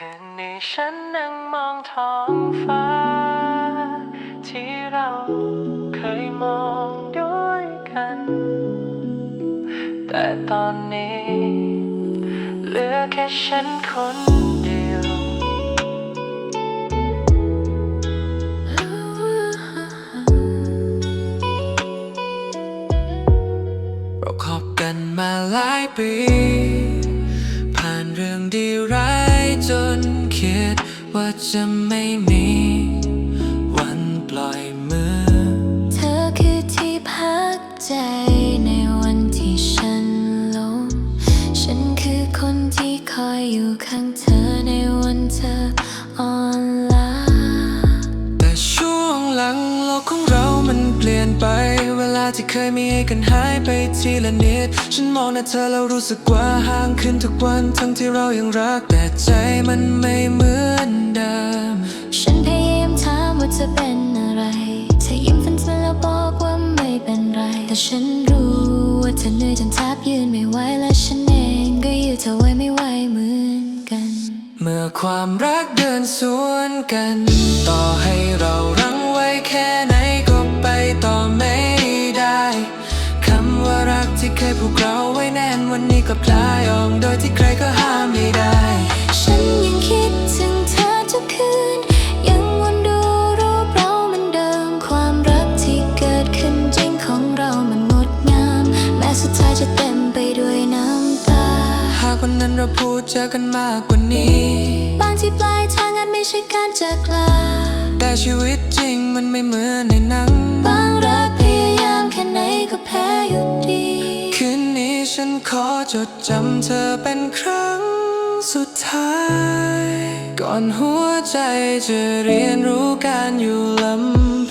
คืนนี้ฉันนั่งมองท้องฟ้า ที่เราเคยมองด้วยกัน แต่ตอนนี้เหลือแค่ฉันคนเดียว เราคบกันมาหลายปี จะไม่มีวันปล่อยมือ เธอคือที่พักใจในวันที่ฉันล้มฉันคือคนที่คอยอยู่ข้างเธอในวันเธออ่อนล้าแต่ช่วงหลังโลกของเรามันเปลี่ยนไป เวลาที่เคยมีให้กันหายไปทีละนิด ฉันมองหน้าเธอแล้วรู้สึกว่าห่างขึ้นทุกวันทั้งที่เรายังรักแต่ใจมันไม่เหมือน ฉันรู้ว่าเธอเหนื่อยจนแทบยืนไม่ไหวและฉันเองก็ยืดเธอไว้ไม่ไหวเหมือนกัน เมื่อความรักเดินสวนกัน ต่อให้เรารั้งไว้แค่ไหนก็ไปต่อไม่ได้คำว่ารักที่เคยผูกเราไว้แน่นวันนี้ก็คลายออกโดยที่ใครก็ห้ามไม่ได้ แม้สุดท้ายจะเต็มไปด้วยน้ำตา หากวันนั้นเราพูดเจอกันมากกว่านี้ บางที่ปลายทางอาจไม่ใช่การจากลา แต่ชีวิตจริงมันไม่เหมือนในหนัง บางรักพยายามแค่ไหนก็แพ้อยู่ดี คืนนี้ฉันขอจดจำเธอเป็นครั้งสุดท้าย ก่อนหัวใจจะเรียนรู้การอยู่ลำ